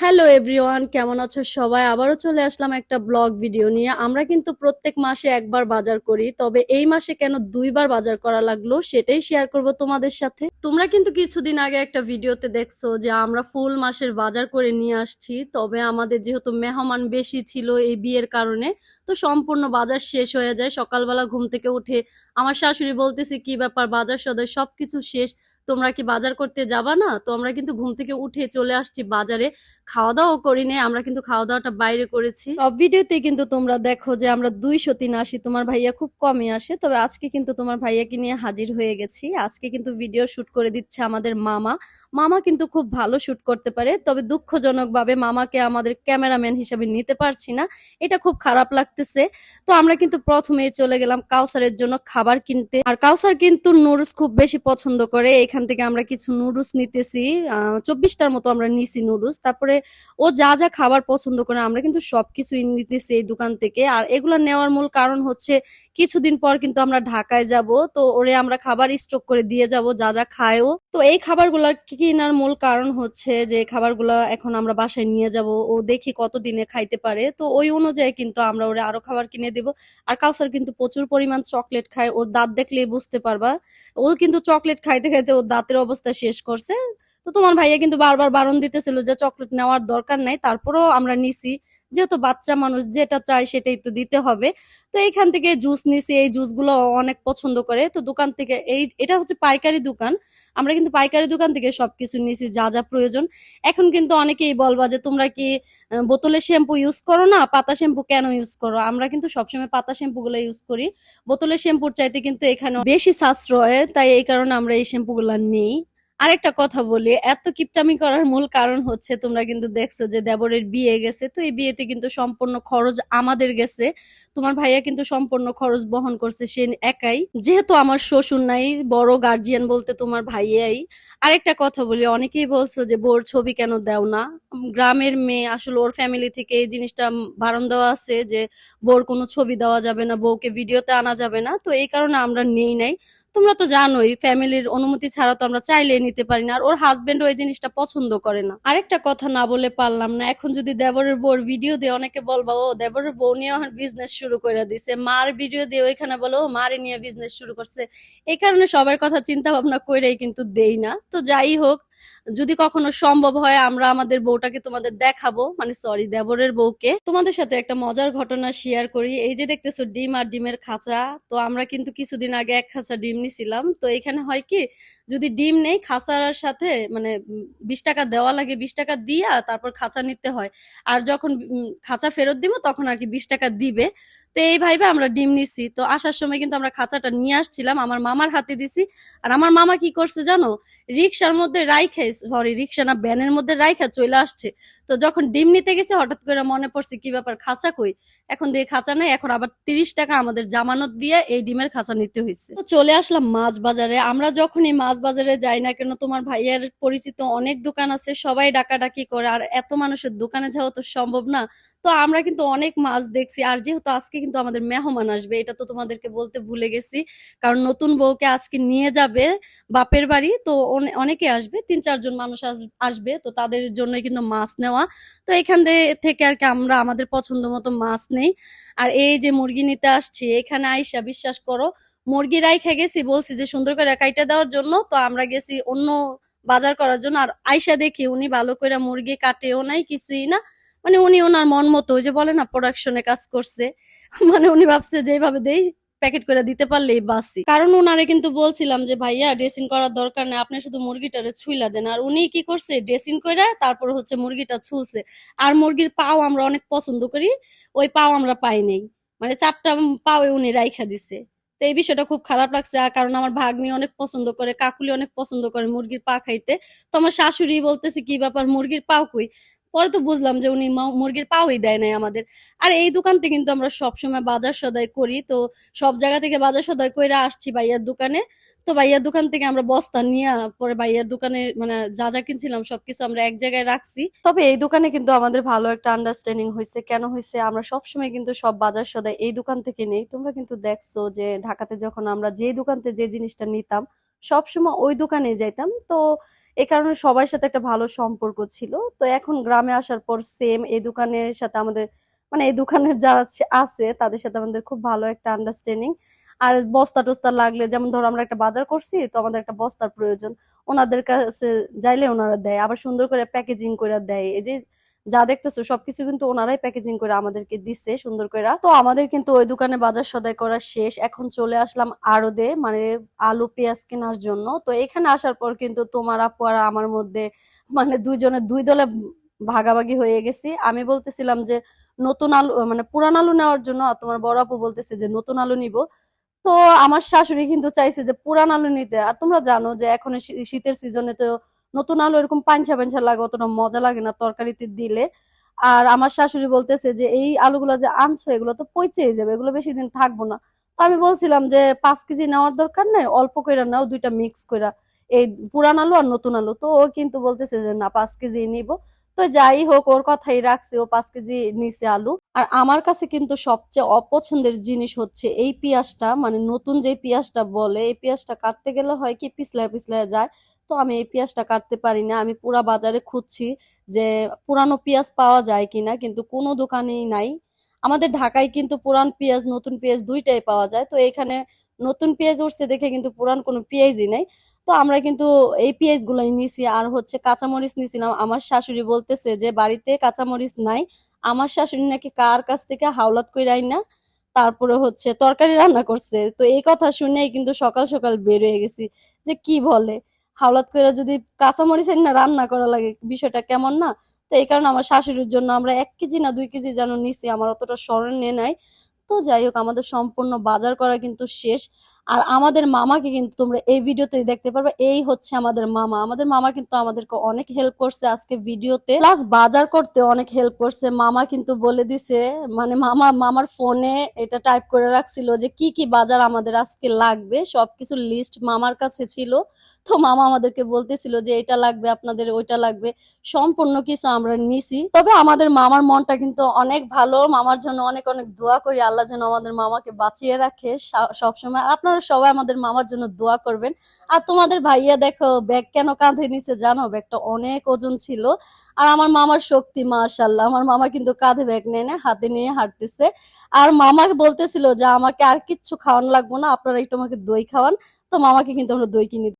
Hello everyone কেমন আছো সবাই? আবারও চলে আসলাম একটা ব্লগ ভিডিও নিয়ে। আমরা কিন্তু প্রত্যেক মাসে একবার বাজার করি, তবে এই মাসে কেন দুইবার বাজার করা লাগল সেটাই শেয়ার করব তোমাদের সাথে। তোমরা কিন্তু কিছুদিন আগে একটা ভিডিওতে দেখছ যে আমরা ফুল মাসের বাজার করে নিয়ে আসছি, তবে আমাদের যেহেতু মেহমান বেশি ছিল এই বিয়ের কারণে, তো সম্পূর্ণ বাজার শেষ হয়ে যায়। সকালবেলা ঘুম থেকে উঠে আমার শাশুড়ি বলতেছে, কি ব্যাপার? বাজার সদাই সবকিছু শেষ। তোমরা কি বাজার করতে যাবা না? তো আমরা কিন্তু ঘুম থেকে উঠে চলে আসছি বাজারে। খাওয়া দাওয়াও করি নাই আমরা কিন্তু খাওয়া দাওয়াটা বাইরে করেছি। সব ভিডিওতে কিন্তু তোমরা দেখো যে আমরা দুইশো তিন আসি তোমার ভাইয়া খুব কমই আসে। তবে আজকে কিন্তু তোমার ভাইয়াকে নিয়ে হাজির হয়ে গেছি। আজকে কিন্তু ভিডিও শুট করে দিচ্ছে আমাদের মামা। মামা কিন্তু খুব ভালো শুট করতে পারে, তবে দুঃখজনক ভাবে মামাকে আমাদের ক্যামেরাম্যান হিসেবে নিতে পারছি না। এটা খুব খারাপ লাগতেছে। তো আমরা কিন্তু প্রথমেই চলে গেলাম কাউসারের জন্য খাবার কিনতে। আর কাউসার কিন্তু নুডলস খুব বেশি পছন্দ করে। এখান থেকে আমরা কিছু নুডলস নিতেছি। চব্বিশটার মতো আমরা নিছি নুডলস তারপরে ও যা যা খাবার পছন্দ করে আমরা কিন্তু সবকিছুই নিতেছি এই দোকান থেকে। আর এগুলো নেওয়ার মূল কারণ হচ্ছে কিছুদিন পর কিন্তু আমরা ঢাকায় যাব। তো ওরে আমরা খাবার স্টক করে দিয়ে যাব, যা যা খায়ও তো এই খাবারগুলো কেনার মূল কারণ হচ্ছে যে খাবারগুলো এখন আমরা বাসায় নিয়ে যাব। ও দেখি কতদিনে খাইতে পারে। তো ওই অনুযায়ী কিন্তু আমরা ওরে আরও খাবার কিনে দেব। আর কাউসার কিন্তু প্রচুর পরিমাণ চকলেট খায়। ওর দাঁত দেখলেই বুঝতে পারবা। ও কিন্তু চকলেট খাইতে খাইতে ওর দাঁতের অবস্থা শেষ করছে। তো তোমার ভাইয়া কিন্তু বারবার বারণ দিতেছিল যে চকলেট নেওয়ার দরকার নাই তারপরেও আমরা নিছি। যেহেতু বাচ্চা মানুষ যেটা চায় সেটাই তো দিতে হবে। তো এইখান থেকে জুস নিছি এই জুসগুলো অনেক পছন্দ করে। তো দোকান থেকে এই এটা হচ্ছে পাইকারি দোকান। আমরা কিন্তু পাইকারি দোকান থেকে সবকিছু নিছি যা যা প্রয়োজন। এখন কিন্তু অনেকেই বলবা যে তোমরা কি আহ, বোতলের শ্যাম্পু ইউজ করো না? পাতা শ্যাম্পু কেন ইউজ করো? আমরা কিন্তু সবসময় পাতা শ্যাম্পু গুলো ইউজ করি। বোতলের শ্যাম্পুর চাইতে কিন্তু এখানে বেশি সাশ্রয় তাই এই কারণে আমরা এই শ্যাম্পু গুলা নেই। আরেকটা কথা বলি, এত কিপটামি করার মূল কারণ হচ্ছে তোমরা কিন্তু দেখছ যে দেবরের বিয়ে গেছে, তো এই বিয়েতে কিন্তু সম্পূর্ণ খরচ আমাদের গেছে। তোমার ভাইয়া কিন্তু সম্পূর্ণ খরচ বহন করছে, সে একাই। যেহেতু আমার শ্বশুর নাই, বড় গার্জিয়ান বলতে তোমার ভাইয়াই। আরেকটা কথা বলি, অনেকেই বলছো যে বোর ছবি কেন দাও না? গ্রামের মেয়ে, আসলে ওর ফ্যামিলি থেকে এই জিনিসটা বারণ দেওয়া আছে যে বোর কোনো ছবি দেওয়া যাবে না, বউকে ভিডিওতে আনা যাবে না, তো এই কারণে আমরা নেই নাই। তোমরা তো জানোই, ফ্যামিলির অনুমতি ছাড়া তো আমরা চাইলে নিতে পারি না, আর ওর হাজবেন্ড ওই জিনিসটা পছন্দ করে না। আরেকটা কথা না বলে পারলাম না, এখন যদি দেবরের বউর ভিডিও দিয়ে অনেকে বলবা ও দেবরের বউ নিয়ে বিজনেস শুরু করে দিছে, মার ভিডিও দিয়ে ওইখানে বলো, ও মারে নিয়ে বিজনেস শুরু করছে, এই কারণে সবার কথা চিন্তা ভাবনা করেই কিন্তু দেই না। তো যাই হোক যদি কখনো সম্ভব হয়, আমরা আমাদের বউটাকে তোমাদের দেখাবো। মানে সরি দেবরের বউকে। তোমাদের সাথে একটা মজার ঘটনা শেয়ার করি। এই যে দেখতেছো, ডিম আর ডিমের খাঁচা। তো আমরা কিন্তু কিছুদিন আগে এক খাঁচা ডিম নিছিলাম। তো এখানে হয় কি, যদি ডিম নেই, খাঁচার সাথে মানে বিশ টাকা দেওয়া লাগে, বিশ টাকা দিয়া তারপর খাঁচা নিতে হয়। আর যখন খাঁচা ফেরত দিব, তখন আর কি বিশ টাকা দিবে। তো এই ভাইবে আমরা ডিম নিছি। তো আসার সময় কিন্তু আমরা খাঁচাটা নিয়ে আসছিলাম, আমার মামার হাতে দিছি। আর আমার মামা কি করছে জানো? রিক্সার মধ্যে রাইখে সরি রিক্সা না, ভ্যানের মধ্যে রাইখা চলে আসছে। তো যখন ডিম নিতে গেছে, হঠাৎ করে মনে পড়ছে, কি ব্যাপার, খাঁচা কই? এখন দিয়ে খাঁচা নেই, এখন আবার তিরিশ টাকা আমাদের জামানত দিয়ে এই ডিমের খাঁচা নিতে হয়েছে তো চলে আসলাম মাছ বাজারে। আমরা যখনই মাছ বাজারে যাই না কেন, তোমার ভাইয়ের পরিচিত অনেক দোকান আছে, সবাই ডাকাডাকি করে, আর এত মানুষের দোকানে যাওয়া তো সম্ভব না। তো আমরা কিন্তু অনেক মাছ দেখছি, আর যেহেতু আজকে কিন্তু আমাদের মেহমান আসবে, এটা তো তোমাদেরকে বলতে ভুলে গেছি, কারণ নতুন বউকে আজকে নিয়ে যাবে বাপের বাড়ি, তো অনেকে আসবে, তিন চারজন মানুষ আস- আসবে, তো তাদের জন্য কিন্তু মাছ নেওয়া তো এখান থেকে আর কি আমরা, আমাদের পছন্দ মতো মাছ নেই। আর এই যে মুরগি নিতে আসছি, এখানে আইসা বিশ্বাস করো, মুরগি রাইখা গেছি, বলছি যে সুন্দর করে কাইটা দেওয়ার জন্য, তো আমরা গেছি অন্য বাজার করার জন্য। আর আইসা দেখি উনি ভালো করে মুরগি কাটেও নাই, কিছুই না। মানে উনি ওনার মন মতো যে বলে না প্রোডাকশনে কাজ করছে। মানে উনি ভাবছে যেভাবে দেই প্যাকেট করে দিতে পারলেই বাসি কারণ ওনারে কিন্তু বলছিলাম যে, ভাইয়া ড্রেসিং করার দরকার নেই, আপনি শুধু মুরগিটারে ছুইলা দেন। আর উনি কি করছে? ড্রেসিং করে তারপর হচ্ছে মুরগিটা ছুলছে। আর মুরগির পাও আমরা অনেক পছন্দ করি, ওই পাও আমরা পাই নাই। মানে চারটা পাও উনি রাইখা দিছে। তো এই বিষয়টা খুব খারাপ লাগছে কারণ আমার ভাগ্নি অনেক পছন্দ করে, কাকুলি অনেক পছন্দ করে মুরগির পা খাইতে। তো আমার শাশুড়ি বলতেছে, কি ব্যাপার, মুরগির পাও কই? পরে তো বুঝলাম যে উনি মুরগির পাওই দেয় নাই আমাদের। আর এই দোকান থেকে কিন্তু আমরা সবসময় বাজার সদাই করি। তো সব জায়গা থেকে বাজার সদাই কইরা আসছি ভাইয়ার দোকানে। তো ভাইয়ার দোকান থেকে আমরা বস্তা নিয়ে পরে ভাইয়ার দোকানে মানে যা যা কিনছিলাম সবকিছু আমরা এক জায়গায় রাখছি। তবে এই দোকানে কিন্তু আমাদের ভালো একটা আন্ডারস্ট্যান্ডিং হয়েছে কেন হয়েছে আমরা সবসময় কিন্তু সব বাজার সদাই এই দোকান থেকে নেই। তোমরা কিন্তু দেখছ যে ঢাকাতে যখন আমরা যে দোকান থেকে যে জিনিসটা নিতাম সবসময় ওই দোকানে যাইতাম। তো এই কারণে সবার সাথে একটা ভালো সম্পর্ক ছিল। তো এখন গ্রামে আসার পর সেম এই দোকানের সাথে আমাদের মানে এই দোকানের যারা আছে তাদের সাথে আমাদের খুব ভালো একটা আন্ডারস্ট্যান্ডিং আর বস্তা টস্তা লাগলে, যেমন ধরো আমরা একটা বাজার করছি, তো আমাদের একটা বস্তার প্রয়োজন। ওনাদের কাছে যাইলে ওনারা দেয়, আবার সুন্দর করে প্যাকেজিং করে দেয়। এই যে যা দেখতেছো, সবকিছু কিন্তু ওনারাই প্যাকেজিং করে আমাদেরকে দিচ্ছে সুন্দর করে তো আমাদের কিন্তু ওই দোকানে বাজার সদাই করা শেষ। এখন চলে আসলাম আড়দে মানে আলু পেঁয়াজ কেনার জন্য। তো এখানে আসার পর কিন্তু তোমার আপু আর আমার মধ্যে মানে দুইজনে দুই দলে ভাগাভাগি হয়ে গেছি। আমি বলতেছিলাম যে, নতুন আলু মানে পুরান আলু নেওয়ার জন্য তোমার বড় আপু বলতেছে যে, নতুন আলু নিব। তো আমার শাশুড়ি কিন্তু চাইছে যে, পুরান আলু নিতে। আর তোমরা জানো যে, এখন শীতের সিজনে তো নতুন আলু এরকম পাঞ্ছা পাঞ্ছা লাগে, অতটা মজা লাগে না তরকারিতে দিলে। আর আমার শাশুড়ি বলতেছে যে, এই আলুগুলো যে আনছো, এগুলো তো পচেই যাবে, এগুলো বেশি দিন থাকব না। তো আমি বলছিলাম যে, পাঁচ কেজি নেওয়ার দরকার নাই, অল্প করে নাও, দুইটা মিক্স করে এই পুরান আলু আর নতুন আলু। তো ও কিন্তু বলতেছে যে, না, পাঁচ কেজি নিব। তো যাই হোক, ওর কথাই রাখছি, ও পাঁচ কেজি নিছে আলু। আর আমার কাছে কিন্তু সবচেয়ে অপছন্দের জিনিস হচ্ছে এই পেঁয়াজটা মানে নতুন যে পেঁয়াজটা বলে, এই পেঁয়াজটা কাটতে গেলে হয় কি, পিছলায় পিছলায় যায়। তো আমি এই পেঁয়াজটা কাটতে পারি না। আমি পুরা বাজারে খুঁজছি যে পুরানো পেঁয়াজ পাওয়া যায় কিনা, কিন্তু কোনো দোকানেই নাই। আমাদের ঢাকায় কিন্তু পুরান পেঁয়াজ, নতুন পেঁয়াজ দুইটাই পাওয়া যায়। তো এখানে নতুন পেঁয়াজ উঠছে দেখে কিন্তু পুরান কোনো পেঁয়াজই নাই। তো আমরা কিন্তু এই পেঁয়াজ গুলাই নিছি। আর হচ্ছে কাঁচামরিচ নিছিলাম। আমার শাশুড়ি বলতেছে যে, বাড়িতে কাঁচামরিচ নাই। আমার শাশুড়ি নাকি কার কাছ থেকে হাওলাত কইরাই না তারপরে হচ্ছে তরকারি রান্না করছে। তো এই কথা শুনেই কিন্তু সকাল সকাল বের হয়ে গেছি। যে কি বলে? হাওলাত করে যদি কাঁচামরিচের না রান্না করা লাগে, বিষয়টা কেমন না? তো এই কারণে আমার শাশুড়ির জন্য আমরা এক কেজি না দুই কেজি যেন নিছি, আমার অতটা স্মরণ নিয়ে নাই। তো যাই হোক, আমাদের সম্পূর্ণ বাজার করা কিন্তু শেষ। আর আমাদের মামাকে কিন্তু তোমরা এই ভিডিওতে দেখতে পারবে, এই হচ্ছে আমাদের মামা। আমাদের মামা কিন্তু আমাদেরকে অনেক হেল্প করছে আজকে ভিডিওতে। প্লাস বাজার করতে অনেক হেল্প করছে। মামা কিন্তু বলে দিছে মানে মামা, মামার ফোনে এটা টাইপ করে রাখছিল যে কি কি বাজার আমাদের আজকে লাগবে, সবকিছু লিস্ট মামার কাছে ছিল। তো মামা আমাদেরকে বলতেছিল যে এটা লাগবে, আপনাদের ওইটা লাগবে, সম্পূর্ণ কিছু আমরা নিছি। তবে আমাদের মামার মনটা কিন্তু অনেক ভালো। মামার জন্য অনেক অনেক দোয়া করি। আল্লাহ যেন আমাদের মামাকে বাঁচিয়ে রাখে সবসময়। আপনারা সবাই আমাদের মামার জন্য দোয়া করবেন। আর তোমাদের ভাইয়া দেখো, ব্যাগ কেন কাঁধে নিচে জানো? ব্যাগটা অনেক ওজন ছিল। আর আমার মামার শক্তি মাশাল্লাহ আমার মামা কিন্তু কাঁধে ব্যাগ নিয়ে নেয় হাতে নিয়ে হাঁটতেছে। আর মামা বলতেছিল যে, আমাকে আর কিচ্ছু খাওয়ানো লাগবো না আপনারা একটু আমাকে দই খাওয়ান। তো মামাকে কিন্তু আমরা দই কিনে